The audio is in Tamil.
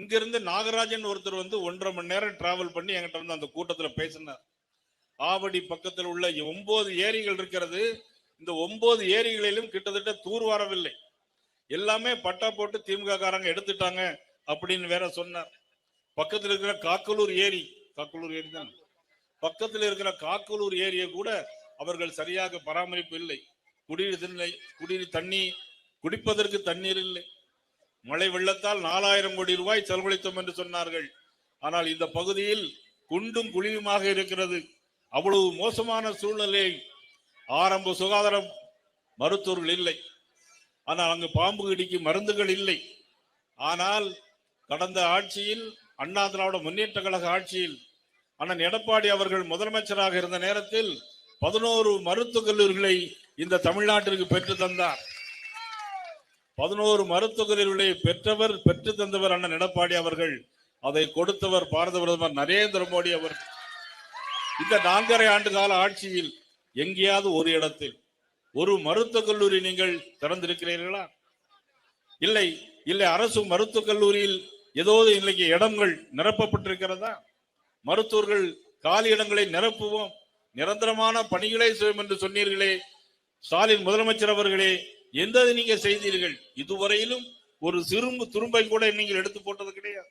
இங்கிருந்து நாகராஜன் ஒருத்தர் வந்து ஒன்றரை மணி நேரம் டிராவல் பண்ணி என்கிட்ட வந்து அந்த கூட்டத்துல பேசினார். ஆவடி பக்கத்தில் உள்ள ஒன்பது ஏரிகள் இருக்கிறது. இந்த ஒன்பது ஏரிகளிலும் கிட்டத்தட்ட தூர் வரவில்லை. எல்லாமே பட்டா போட்டு திமுக காரங்க எடுத்துட்டாங்க அப்படின்னு வேற சொன்னார். பக்கத்தில் இருக்கிற காக்கலூர் ஏரி காக்கலூர் ஏரி தான். பக்கத்தில் இருக்கிற காக்கலூர் ஏரியை கூட அவர்கள் சரியாக பராமரிப்பு இல்லை. குடிநீர் குடிநீர் தண்ணி குடிப்பதற்கு தண்ணீர் இல்லை. மழை வெள்ளத்தால் நாலாயிரம் கோடி ரூபாய் செலவழித்தோம் என்று சொன்னார்கள். ஆனால் இந்த பகுதியில் குண்டும் குழியுமாக இருக்கிறது. அவ்வளவு மோசமான சூழ்நிலை ஆரம்ப சுகாதார மருத்துவர்கள் இல்லை. ஆனால் அங்கு பாம்பு கடிக்கு மருந்துகள் இல்லை. ஆனால் கடந்த ஆட்சியில் அண்ணா திராவிட முன்னேற்ற கழக ஆட்சியில் அண்ணன் எடப்பாடி அவர்கள் முதலமைச்சராக இருந்த நேரத்தில் பதினோரு மருத்துவக் கல்லூரிகளை இந்த தமிழ்நாட்டிற்கு பெற்று தந்தார். பதினோரு மருத்துவர்களை பெற்றவர் பெற்று தந்தவர் அண்ணன் எடப்பாடி அவர்கள் அதை கொடுத்தவர் பாரத பிரதமர் நரேந்திர மோடி அவர். இந்த நான்கரை ஆண்டு கால ஆட்சியில் எங்கேயாவது ஒரு இடத்தில் ஒரு மருத்துவக் கல்லூரி நீங்கள் திறந்திருக்கிறீர்களா? இல்லை இல்லை அரசு மருத்துவக் கல்லூரியில் ஏதோ இன்னைக்கு இடங்கள் நிரப்பப்பட்டிருக்கிறதா? மருத்துவர்கள் காலி இடங்களை நிரப்புவோம் நிரந்தரமான பணிகளை செய்வோம் என்று சொன்னீர்களே ஸ்டாலின் முதலமைச்சர் அவர்களே எந்த நீங்க செய்தீர்கள்? இதுவரையிலும் ஒரு சிறும்பு துரும்பை கூட நீங்கள் எடுத்து போட்டது கிடையாது.